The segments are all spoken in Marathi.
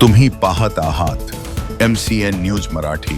तुम्ही पाहत आहात M C N news Marathi.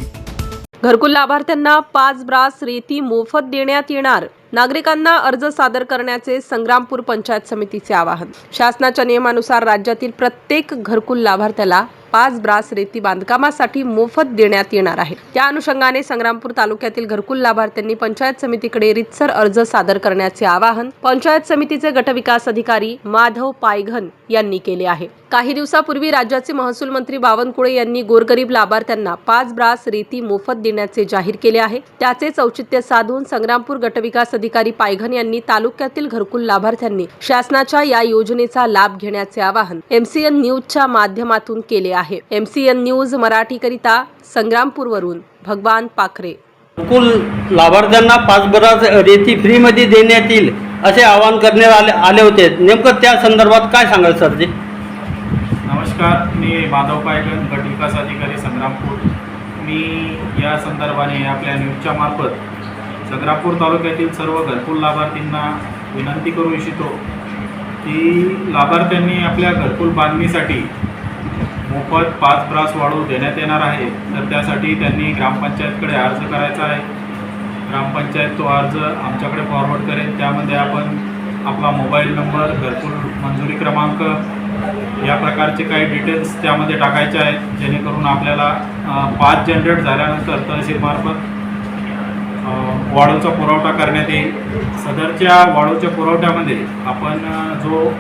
घरकुल लाभार्थ्यांना पाच ब्रास रेती मोफत देण्यात येणार. नागरिकांना अर्ज सादर करण्याचे संग्रामपूर पंचायत समितीचे आवाहन. शासनाच्या नियमानुसार राज्यातील प्रत्येक घरकुल लाभार्थ्याला पाच ब्रास रेती बांधकामासाठी मोफत देण्यात येणार आहे. त्या अनुषंगाने संग्रामपूर तालुक्यातील घरकुल लाभार्थ्यांनी पंचायत समितीकडे रितसर अर्ज सादर करण्याचे आवाहन पंचायत समितीचे गटविकास अधिकारी माधव पायघन यांनी केले आहे. काही दिवसापूर्वी राज्याचे महसूल मंत्री बावनकुळे यांनी गोरगरीब लाभार्थ्यांना पाच ब्रास रेती मोफत देण्याचे जाहीर केले आहे. त्याचेच औचित्य साधून संग्रामपूर गटविकास अधिकारी पायघन यांनी तालुक्यातील घरकुल लाभार्थ्यांनी शासनाच्या या योजनेचा लाभ घेण्याचे आवाहन एमसीएन न्यूजच्या माध्यमातून केले आहे. एमसीएन न्यूज मराठीकरिता संग्रामपूरवरून भगवान पाखरे. कुल लाभार्थ्यांना पाच बराच रेती फ्रीमध्ये देण्यात येईल असे आवाहन करण्यात आले आले होते. नेमकं त्या संदर्भात काय सांगाल सर जी नमस्कार. मी माधव पायगन गट विकास अधिकारी संग्रामपूर. मी या संदर्भाने आपल्या न्यूजच्या मार्फत संग्रामपूर तालुक्यातील सर्व घरकुल लाभार्थींना विनंती करू इच्छितो की लाभार्थ्यांनी आपल्या घरकुल बांधणीसाठी मोफत पाच ब्रास वाढू देण्यात येणार आहे. तर त्यासाठी त्यांनी ग्रामपंचायतकडे अर्ज करायचा आहे. ग्रामपंचायत तो अर्ज आमच्याकडे फॉरवर्ड करेल. त्यामध्ये आपण आपला मोबाईल नंबर घरकुल मंजुरी क्रमांक या प्रकारचे काही डिटेल्स त्यामध्ये टाकायचे आहेत. जेणेकरून आपल्याला पाच जनरेट झाल्यानंतर तहसीलमार्फत वाळूचा पुरवठा करण्यात येईल. सदरच्या वाळूच्या पुरवठ्यामध्ये आपण जो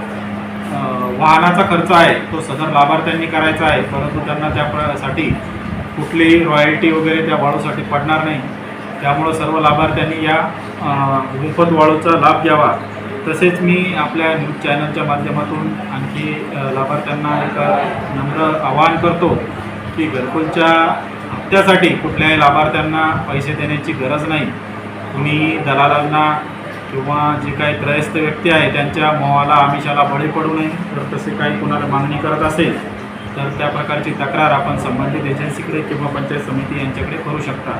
वाहनाचा खर्च आहे तो सदर लाभार्थ्यांनी करायचा आहे परंतु त्यांना त्यासाठी कुठलीही रॉयल्टी वगैरे त्या वाळूसाठी पडणार नाही. त्यामुळं सर्व लाभार्थ्यांनी या मोफत वाळूचा लाभ घ्यावा. तसेच मी आपल्या न्यूज चॅनलच्या माध्यमातून आणखी लाभार्थ्यांना एक नम्र आवाहन करतो की घरकुलच्या हप्त्यासाठी कुठल्याही लाभार्थ्यांना पैसे देण्याची गरज नाही. तुम्ही दलालांना किंवा जे काही त्रयस्थ व्यक्ती आहे त्यांच्या मोहाला आमिषाला बळी पडू नये. तर तसे काही कुणाला मागणी करत असेल तर त्या प्रकारची तक्रार आपण संबंधित एजन्सीकडे किंवा पंचायत समिती यांच्याकडे करू शकता.